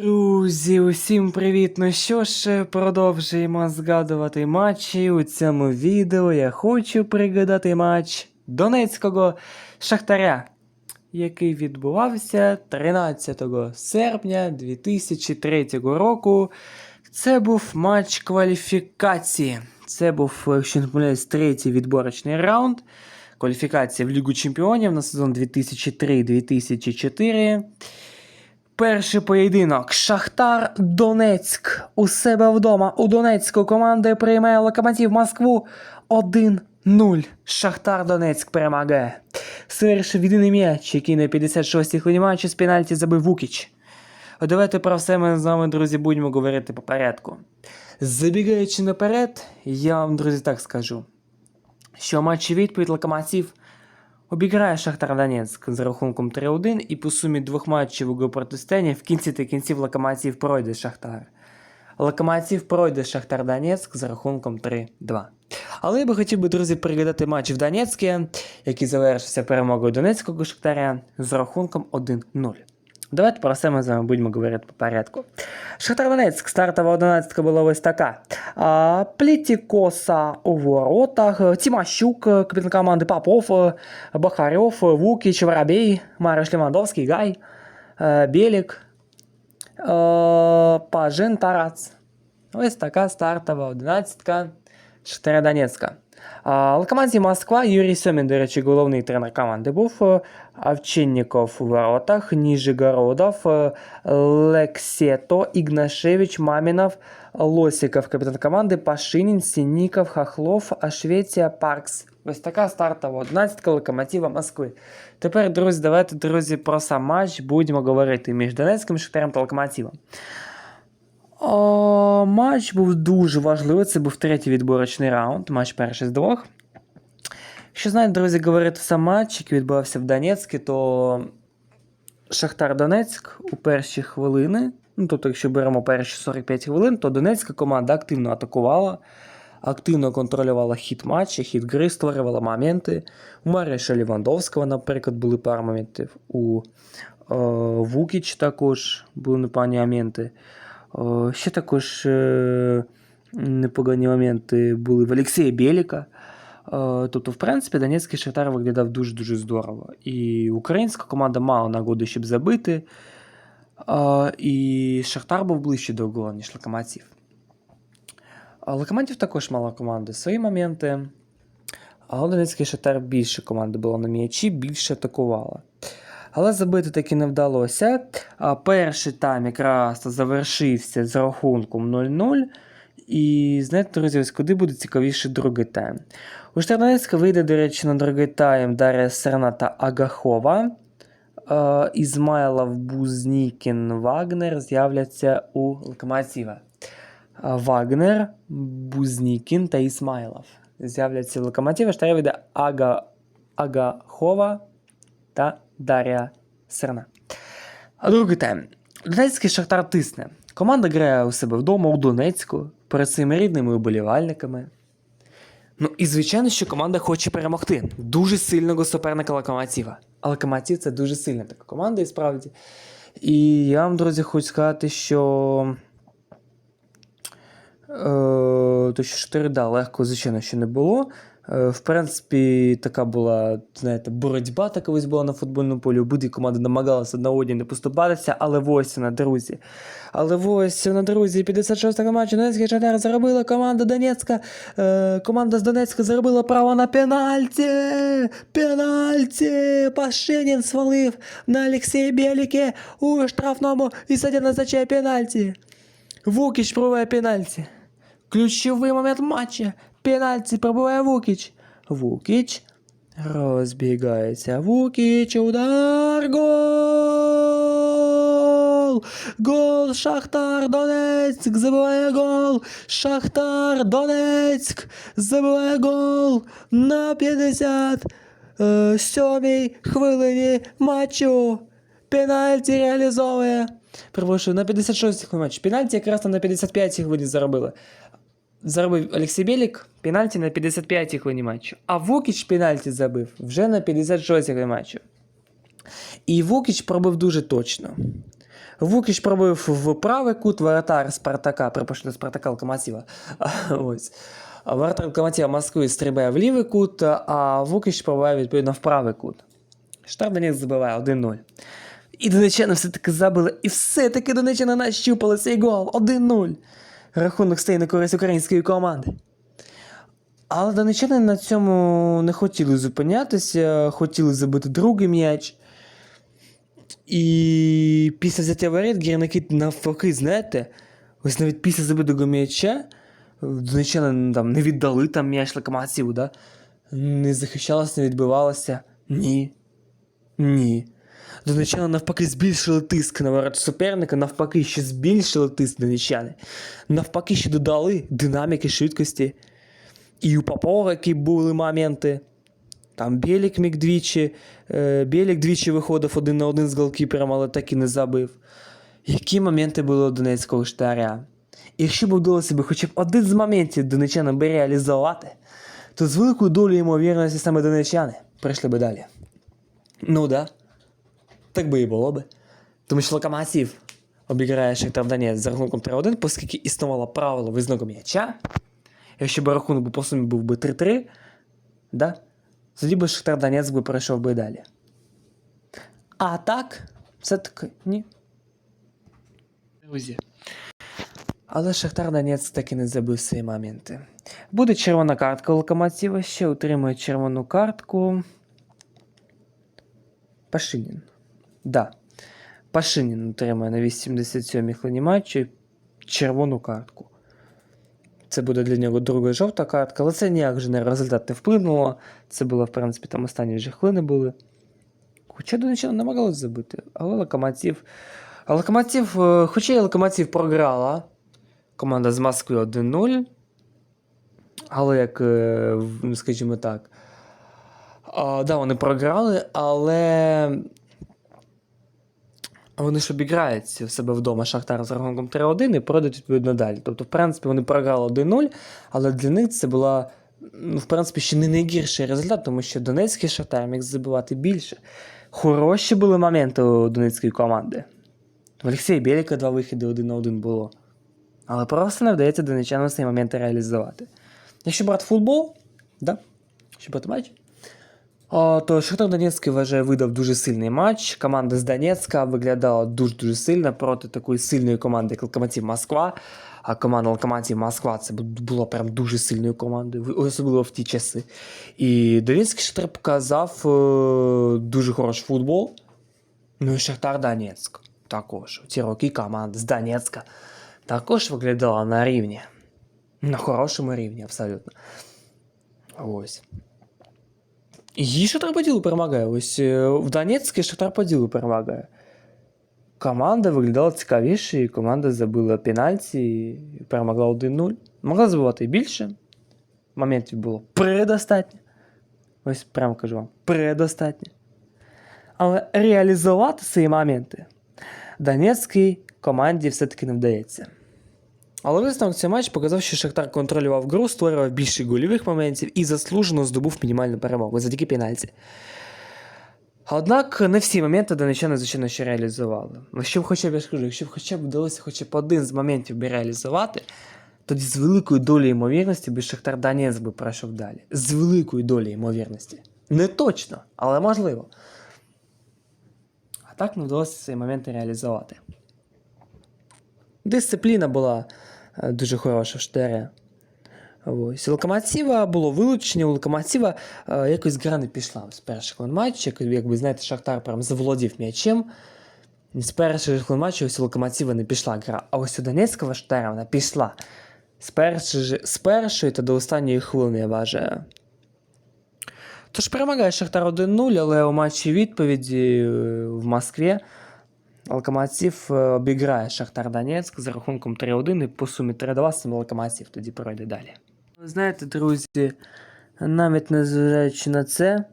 Друзі, усім привіт! Ну що ж, продовжуємо згадувати матчі. У цьому відео я хочу пригадати матч Донецького Шахтаря, який відбувався 13 серпня 2003 року. Це був матч кваліфікації. Це був, якщо не помиляюсь, третій відборочний раунд. Кваліфікація в Лігу Чемпіонів на сезон 2003-2004. Перший поєдинок. Шахтар Донецьк. У себе вдома. У Донецьку команда приймає локомотив Москву 1-0. Шахтар Донецьк перемагає. Совершив єдиний м'яч, який на 56-й хвилині матчу з пенальті забив Вукіч. Давайте про все ми з вами, друзі, будемо говорити по порядку. Забігаючи наперед, я вам, друзі, так скажу, що матчі відповідь Локомотив обіграє Шахтар Донецьк з рахунком 3-1 і по сумі двох матчів у протистояння в кінці та кінців Локомотив пройде Шахтар. Локомотив пройде Шахтар Донецьк з рахунком 3-2. Але я би хотів би, друзі, пригадати матч в Донецьке, який завершився перемогою Донецького Шахтаря з рахунком 1-0. Давайте про все ми з вами будемо говорити по порядку. Шахтар Донецьк, стартова 11 була ось така. А, Плітікоса у воротах, Тимощук, капітан команди Попов, Бахарьов, Вукіч, Воробей, Мариш Левандовський, Гай, е, Белік, е, Пажин Тарац. Ось така стартова 11 Шахтаря Донецька. А, Локомотив Москва, Юрій Сьомін, до речі, головний тренер команди був. е, Овчинников у воротах, Нижегородов, е, Лексето, Игнашевич, Маминов, Лосиков, капітан команди, Пашинін, Сініков, Хохлов, Ашветія, Паркс. Ось така стартова 11 локомотива Москви. Тепер, друзі, давайте, друзі, про сам матч будемо говорити між Донецьким Шахтарем та Локомотивом. О, матч був дуже важливий. Це був третій відборочний раунд, матч перший з двох. Якщо знаєте, друзі, говорити сам матч, який відбувався в Донецьку, то Шахтар Донецьк у перші хвилини, ну тобто, якщо беремо перші 45 хвилин, то Донецька команда активно атакувала, активно контролювала хід матча, хід гри, створювала моменти. У Маріша Лівандовського, наприклад, були пару моментів. У е, Вукіч також були непогані моменти. Ще також е, непогані моменти були в Олексія Біліка. Е, Тобто, в принципі, Донецький Шахтар виглядав дуже-дуже здорово. І українська команда мала нагоду, щоб забити. І Шахтар був ближче до гола, ніж Локомотив. Локомотив також мала команди свої моменти. Але Донецький Шахтар більше команди було на м'ячі, більше атакувала. Але забити таки не вдалося. Перший тайм якраз завершився з рахунком 0-0. І знаєте, друзі, ось куди буде цікавіше другий тайм. У Штарнецька вийде, до речі, на другий тайм Дар'я Серна та Агахова. Ізмайлов, Бузнікін, Вагнер з'являться у Локомотива. Вагнер, Бузнікін та Ісмайлов з'являться в Локомотиві. Штаря вийде Ага, Агахова та Дар'я Серна. Другий тайм. Донецький Шахтар тисне. Команда грає у себе вдома у Донецьку перед своїми рідними уболівальниками. Ну і звичайно, що команда хоче перемогти дуже сильного суперника Локомотива. А Локомотив це дуже сильна така команда, і справді. І я вам, друзі, хочу сказати, що. Е, то що 4, да, легко, звичайно, що не було. Е, В принципі, така була, знаєте, боротьба така ось була на футбольному полі. Обидві команди намагалися на одні не поступатися, але ось вона, друзі. Але ось вона, друзі, 56-го матчу Донецький Шахтар заробила команда Донецька. Е, команда з Донецька заробила право на пенальті. Пенальті! Пашинін свалив на Олексія Біліке у штрафному і садя назначає пенальті. Вукіч пробиває пенальті. Ключовий момент матча. Пенальті пробиває Вукіч. Вукіч. Розбігається Вукіч. Удар. Гол! Гол! Шахтар Донецьк забиває гол! Шахтар Донецьк забиває гол на 57-й хвилині матчу. Пенальті реалізовує. Перепрошую, на 56-й хвилині матчу. Пенальті якраз там на 55-й хвилині заробили. Заробив Олексій Білік пенальті на 55-й хвилині матчу. А Вукіч пенальті забив вже на 56-й хвилині матчу. І Вукіч пробив дуже точно. Вукіч пробив в правий кут, воротар Спартака, припишете Спартака Локомотива. Ось. Воротар Локомотива Москви стрибає в лівий кут, а Вукіч пробиває відповідно в правий кут. Штаб Донець забиває 1-0. І донечани все-таки забили, і все-таки донечани нащупали цей гол 1-0. Рахунок стає на користь української команди. Але донечани на цьому не хотіли зупинятися, хотіли забити другий м'яч. І після взяття воріт гірники навпаки, знаєте, ось навіть після забитого м'яча донечани там не віддали там м'яч локомотиву, да? не захищалося, не відбивалося. Ні. Ні. Донечани навпаки збільшили тиск на ворот суперника, навпаки, ще збільшили тиск донечани. Навпаки, ще додали динаміки, швидкості. І у Попова, які були моменти. Там Білік міг двічі, е, Білік двічі виходив один на один з голкіпером, але так і не забив. Які моменти були у Донецького штаря? Якщо б вдалося б хоча б один з моментів донечанам би реалізувати, то з великою долею ймовірності саме донечани прийшли би далі. Ну да. Так би і було би. Тому що локомотив обіграє Шахтар Донець за рахунком 3-1, оскільки існувало правило визнаку м'яча. Якщо б рахунок по сумі був би 3-3, да? тоді би Шахтар Донець би пройшов би далі. А так, все-таки ні. Друзі. Але Шахтар Донець таки не забив свої моменти. Буде червона картка у локомотива, ще отримує червону картку. Пашинін. Да. Пашинін отримає на 87-й хвилині матчу червону картку. Це буде для нього друга жовта картка, але це ніяк вже на результат не вплинуло. Це було, в принципі, там останні вже хвилини були. Хоча до нічого намагалось забити. Але локомотив. А локомотив, е, хоча і локомотив програла. Команда з Москви 1-0. Але як, е, ну, скажімо так. Да, вони програли, але. Вони ж обіграють в себе вдома Шахтар з рахунком 3-1 і пройдуть відповідно далі. Тобто, в принципі, вони програли 1-0, але для них це була, ну, в принципі, ще не найгірший результат, тому що Донецький Шахтар міг забивати більше. Хороші були моменти у донецької команди. В Олексія Біліка два вихіди один на один було. Але просто не вдається донечанам цей моменти реалізувати. Якщо брати футбол, да? Якщо брати матч, то Шахтар Донецький вважає видав дуже сильний матч. Команда з Донецька виглядала дуже-дуже сильно проти такої сильної команди, як Локомотив Москва. А команда Локомотив Москва це бу- була прям дуже сильною командою, в- особливо в ті часи. І Донецький Шахтар показав е, дуже хороший футбол. Ну і Шахтар Донецьк також. У ці роки команда з Донецька також виглядала на рівні. На хорошому рівні, абсолютно. Ось. І Шахтар по ділу перемагає. Ось е, в Донецьку Шахтар по ділу перемагає. Команда виглядала цікавіше, і команда забила пенальті і перемогла 1-0. Могла забивати і більше. Моментів було предостатньо. Ось прямо кажу вам, предостатньо. Але реалізувати ці моменти Донецькій команді все-таки не вдається. Але висновок цього матч показав, що Шахтар контролював гру, створював більше гольових моментів і заслужено здобув мінімальну перемогу завдяки пенальті. Однак не всі моменти донечани, звичайно, ще реалізували. Якщо б хоча б я ж кажу, якщо б хоча б вдалося хоча б один з моментів би реалізувати, тоді з великою долею ймовірності би Шахтар Донець би пройшов далі. З великою долею ймовірності. Не точно, але можливо. А так не вдалося цей момент реалізувати. Дисципліна була е, дуже хороша в Штері. Ось. Локомотива було вилучення, у Локомотива е, якось гра не пішла з хвилин матчу, як- якби знаєте, Шахтар прям заволодів м'ячем. З хвилин матчу ось у Локомотива не пішла гра. А ось у Донецького Штера вона пішла. З першої, з першої та до останньої хвилини, я вважаю. Тож перемагає Шахтар 1-0, але у матчі відповіді е, в Москві Локомотив е, обіграє Шахтар Донецьк з рахунком 3-1 і по сумі 3-2 саме Локомотив тоді пройде далі. Ви знаєте, друзі, навіть незважаючи на це,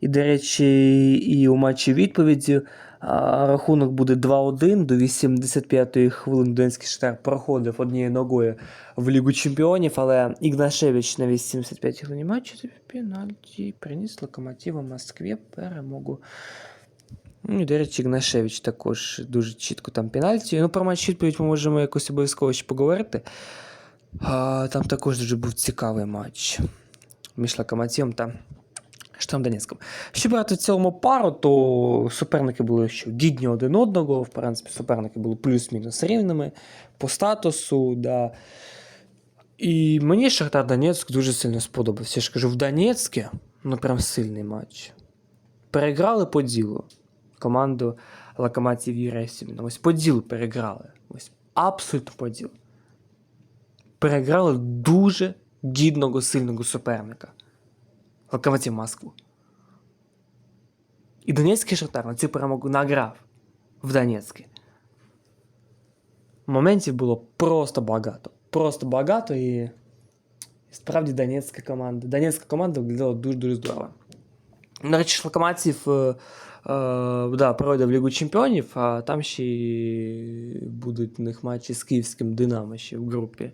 і, до речі, і у матчі відповіді рахунок буде 2-1 до 85-ї хвилини Донецький Шахтар проходив однією ногою в Лігу Чемпіонів, але Ігнашевич на 85-й хвилині матчу пенальті приніс Локомотиву Москві перемогу. Ну, до речі, Ігнашевич також дуже чітко там пенальті. Ну, про матч відповідь ми можемо якось обов'язково ще поговорити. А, там також дуже був цікавий матч між Локомотивом та Штам Донецьком. Що брати в цілому пару, то суперники були що гідні один одного. В принципі, суперники були плюс-мінус рівними по статусу. Да. І мені Шахтар Донецьк дуже сильно сподобався. Я ж кажу, в Донецьку, ну прям сильний матч. Переграли по ділу команду Локомотив Юрія Сіміна. Ось по ділу переграли. Ось абсолютно по ділу. Переграли дуже гідного сильного суперника. Локомотив Москву. І Донецький Шахтар на цю перемогу награв в Донецьку. Моментів було просто багато. Просто багато і, і справді Донецька команда. Донецька команда виглядала дуже-дуже здорово. До речі, Локомотив е, е, да, пройде в Лігу Чемпіонів, а там ще будуть у них матчі з київським Динамо ще в групі.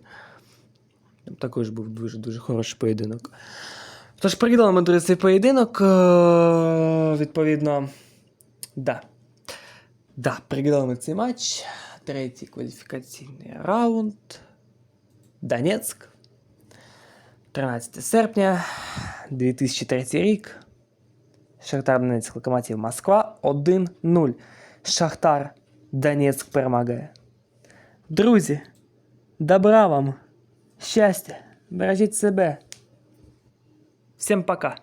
Там також був дуже-дуже хороший поєдинок. Тож пригадали ми друзі, цей поєдинок. е, Відповідно, да. Да, пригадали ми цей матч. Третій кваліфікаційний раунд. Донецьк. 13 серпня 2003 рік. Шахтар Донецьк Локомотив Москва 1-0. Шахтар Донецьк перемагає. Друзі, добра вам! Щастя! Бережіть себе! Всім пока!